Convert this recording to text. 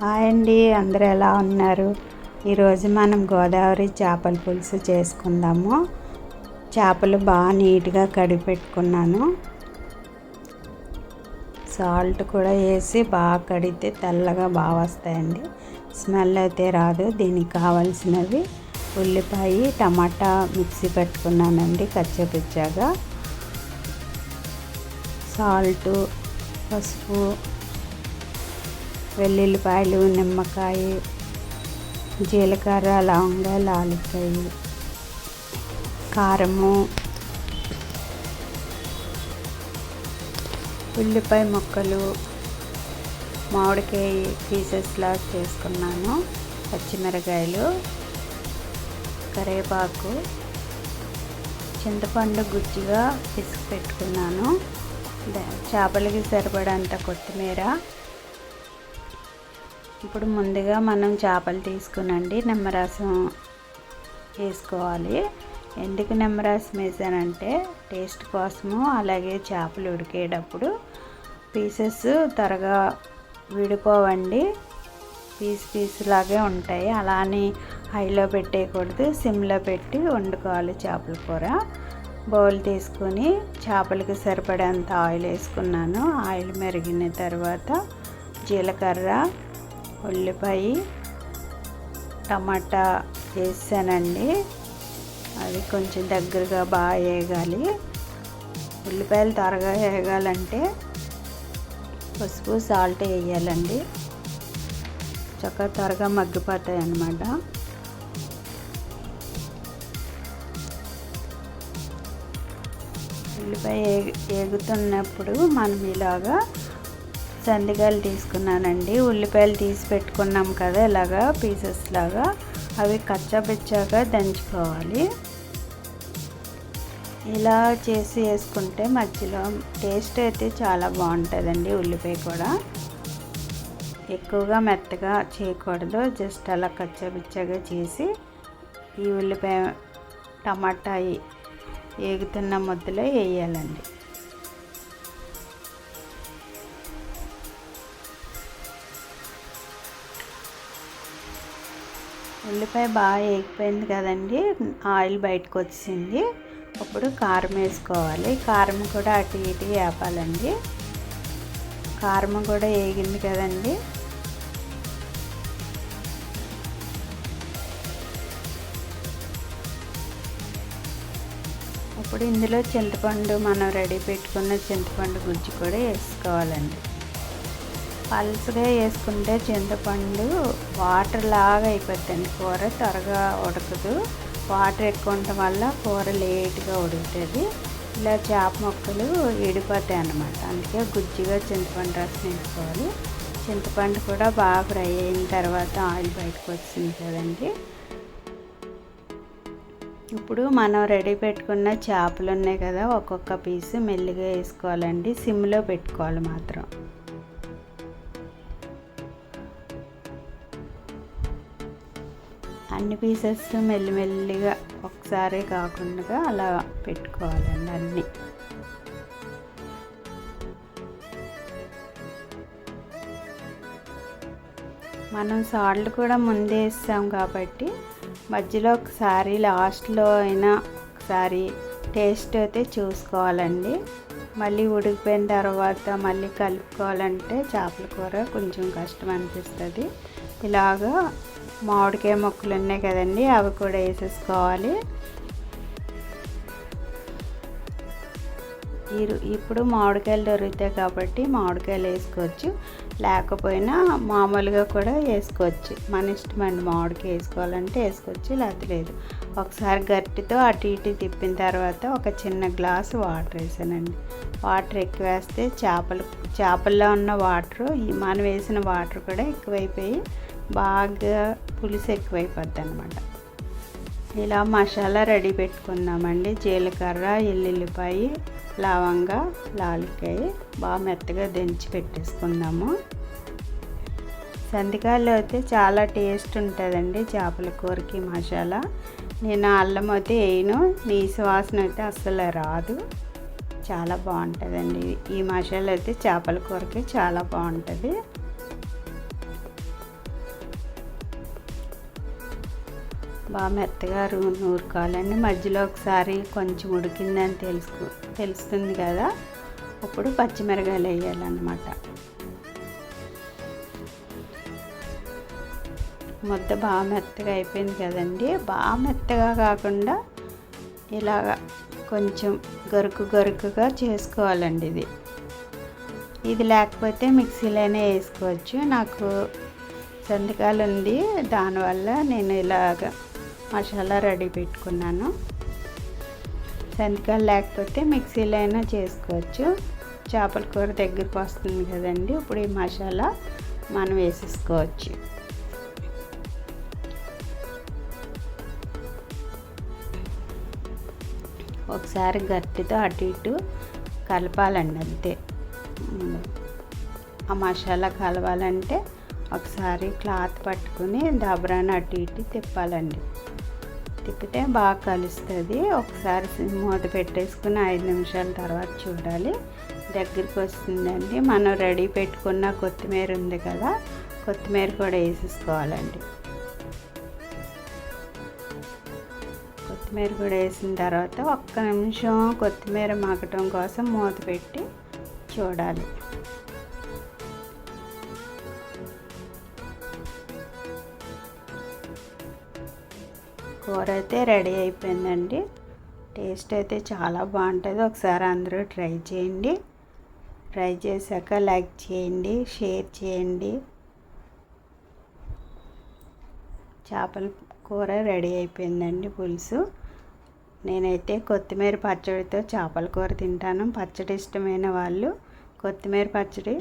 Hi అండి అందరూ ఎలా ఉన్నారు? ఈరోజు మనం గోదావరి చేపల పులుసు చేసుకుందాము. చేపలు బాగా నీట్గా కడిగి పెట్టుకున్నాను. సాల్ట్ కూడా వేసి బాగా కడిగితే తెల్లగా బాగా వస్తాయండి. స్మెల్ అయితే రాదు దీనికి కావాల్సినవి ఉల్లిపాయ టమాటా మిక్సీ పెట్టుకున్నానండి కచ్చపిచ్చాగా. సాల్టు పసుపు వెల్లుల్లిపాయలు నిమ్మకాయ జీలకర్ర లవంగ లాలికాయ కారము ఉల్లిపాయ ముక్కలు మామిడికాయ పీసెస్లా చేసుకున్నాను. పచ్చిమిరకాయలు కరివేపాకు చింతపండు గుజ్జుగా పిసికి పెట్టుకున్నాను. చేపలకి సరిపడంత కొత్తిమీర ఇప్పుడు ముందుగా మనం చేపలు తీసుకునండి నిమ్మరసం వేసుకోవాలి. ఎందుకు నిమ్మరసం వేసానంటే టేస్ట్ కోసము అలాగే చేపలు ఉడికేటప్పుడు పీసెస్ త్వరగా విడిపోవండి. పీస్ పీస్ లాగే ఉంటాయి. అలానే హైలో పెట్టేయకూడదు. సిమ్లో పెట్టి వండుకోవాలి చేపల కూర. బౌల్ తీసుకొని చేపలకి సరిపడేంత ఆయిల్ వేసుకున్నాను. ఆయిల్ మెరిగిన తర్వాత జీలకర్ర ఉల్లిపాయ టమాటా వేసానండి. అది కొంచెం దగ్గరగా బాగా వేగాలి. ఉల్లిపాయలు త్వరగా వేగాలంటే పసుపు సాల్ట్ వేయాలండి. చక్కగా త్వరగా మగ్గిపోతాయి అన్నమాట. ఉల్లిపాయ ఏగుతున్నప్పుడు మనం ఇలాగా సందిగాలు తీసుకున్నానండి. ఉల్లిపాయలు తీసి పెట్టుకున్నాం కదా ఇలాగా పీసెస్ లాగా. అవి కచ్చబెచ్చాగా దంచుకోవాలి. ఇలా చేసి వేసుకుంటే మధ్యలో టేస్ట్ అయితే చాలా బాగుంటుందండి ఉల్లిపాయ కూడా. ఎక్కువగా మెత్తగా చేయకూడదు జస్ట్ అలా కచ్చబిచ్చగా చేసి ఈ ఉల్లిపాయ టమాటా వేగుతున్న ముద్దలో వేయాలండి. ఉల్లిపాయ బాగా ఏగిపోయింది కదండి. ఆయిల్ బయటకు వచ్చింది. అప్పుడు కారం వేసుకోవాలి. కారం కూడా అటు ఇటు వేపాలండి. కారం కూడా వేగింది కదండి. ఇప్పుడు ఇందులో చింతపండు మనం రెడీ పెట్టుకున్న చింతపండు గుజ్జు కూడా వేసుకోవాలండి. పలుసుగా వేసుకుంటే చింతపండు వాటర్ లాగా అయిపోతుంది కూర త్వరగా ఉడకదు. వాటర్ ఎక్కువ ఉండటం వల్ల కూర లేట్గా ఉడుకుతుంది. ఇలా చేప మొక్కలు విడిపోతాయి అన్నమాట. అందుకే గుజ్జుగా చింతపండు రసం వేసుకోవాలి. చింతపండు కూడా బాగా ఫ్రై అయిన తర్వాత ఆయిల్ బయటకు వచ్చింది కదండి. ఇప్పుడు మనం రెడీ పెట్టుకున్న చేపలు ఉన్నాయి కదా ఒక్కొక్క పీసు మెల్లిగా వేసుకోవాలండి. సిమ్లో పెట్టుకోవాలి మాత్రం. అన్ని పీసెస్ మెల్లిమెల్లిగా ఒకసారి కాకుండా అలా పెట్టుకోవాలండి అన్నీ. మనం సాల్ట్ కూడా ముందే వేస్తాం కాబట్టి మధ్యలో ఒకసారి లాస్ట్లో అయినా ఒకసారి టేస్ట్ అయితే చూసుకోవాలండి. మళ్ళీ ఉడికిపోయిన తర్వాత మళ్ళీ కలుపుకోవాలంటే చేపల కూర కొంచెం కష్టం అనిపిస్తుంది. ఇలాగా మామిడికాయ మొక్కలు ఉన్నాయి కదండి అవి కూడా వేసేసుకోవాలి. ఇప్పుడు మామిడికాయలు దొరుకుతాయి కాబట్టి మామిడికాయలు వేసుకోవచ్చు. లేకపోయినా మామూలుగా కూడా వేసుకోవచ్చు. మన ఇష్టం అండి మామిడికాయ వేసుకోవాలంటే వేసుకోవచ్చు లేకపోతే లేదు. ఒకసారి గట్టితో అటు ఇటు తిప్పిన తర్వాత ఒక చిన్న గ్లాసు వాటర్ వేసానండి. వాటర్ ఎక్కువ వేస్తే చేపలు చేపల్లో ఉన్న వాటర్ మనం వేసిన వాటర్ కూడా ఎక్కువైపోయి బాగా పులుసు ఎక్కువైపోద్ది అనమాట ఇలా మసాలా రెడీ పెట్టుకుందామండి జీలకర్ర ఎల్లుల్లిపాయ లవంగ లాలికాయ బాగా మెత్తగా దంచి పెట్టేసుకుందాము. సందికాయలు అయితే చాలా టేస్ట్ ఉంటుందండి చేపల కూరకి మసాలా. నేను అల్లం అయితే వేయను నీ సువాసన అయితే అస్సలు రాదు. చాలా బాగుంటుందండి. ఈ మసాలా అయితే చేపల కూరకి చాలా బాగుంటుంది. బాగా మెత్తగా నూరుకోవాలండి. మధ్యలో ఒకసారి కొంచెం ఉడికిందని తెలుసు తెలుస్తుంది కదా? ఇప్పుడు పచ్చిమిరకాయలు వేయాలన్నమాట. ముద్ద బాగా మెత్తగా అయిపోయింది కదండి. బాగా మెత్తగా కాకుండా ఇలాగ కొంచెం గరుకు గరుకుగా చేసుకోవాలండి ఇది. ఇది లేకపోతే మిక్సీలోనే వేసుకోవచ్చు. నాకు సంతకాలు ఉంది దానివల్ల నేను ఇలాగ మసాలా రెడీ పెట్టుకున్నాను. సంతకాలు లేకపోతే మిక్సీలో అయినా చేసుకోవచ్చు. చేపల కూర దగ్గరకు వస్తుంది కదండి. ఇప్పుడు ఈ మసాలా మనం వేసేసుకోవచ్చు. ఒకసారి గట్టితో అటు ఇటు కలపాలండి అంతే. ఆ మసాలా కలవాలంటే ఒకసారి క్లాత్ పట్టుకుని దబరాన్ని అటు ఇటు తిప్పాలండి. తిప్పితే బాగా కలుస్తుంది. ఒకసారి మూత పెట్టేసుకుని ఐదు నిమిషాల తర్వాత చూడాలి. దగ్గరికి వస్తుందండి. మనం రెడీ పెట్టుకున్న కొత్తిమీర ఉంది కదా కొత్తిమీర కూడా వేసేసుకోవాలండి. కొత్తిమీర కూడా వేసిన తర్వాత ఒక్క నిమిషం కొత్తిమీర మగ్గటం కోసం మూత పెట్టి చూడాలి. కూర అయితే రెడీ అయిపోయిందండి. టేస్ట్ అయితే చాలా బాగుంటుంది. ఒకసారి అందరూ ట్రై చేయండి. ట్రై చేశాక లైక్ చేయండి షేర్ చేయండి. చేపల కూర రెడీ అయిపోయిందండి పులుసు. నేనైతే కొత్తిమీర పచ్చడితో చేపల కూర తింటాను. పచ్చడి ఇష్టమైన వాళ్ళు కొత్తిమీర పచ్చడి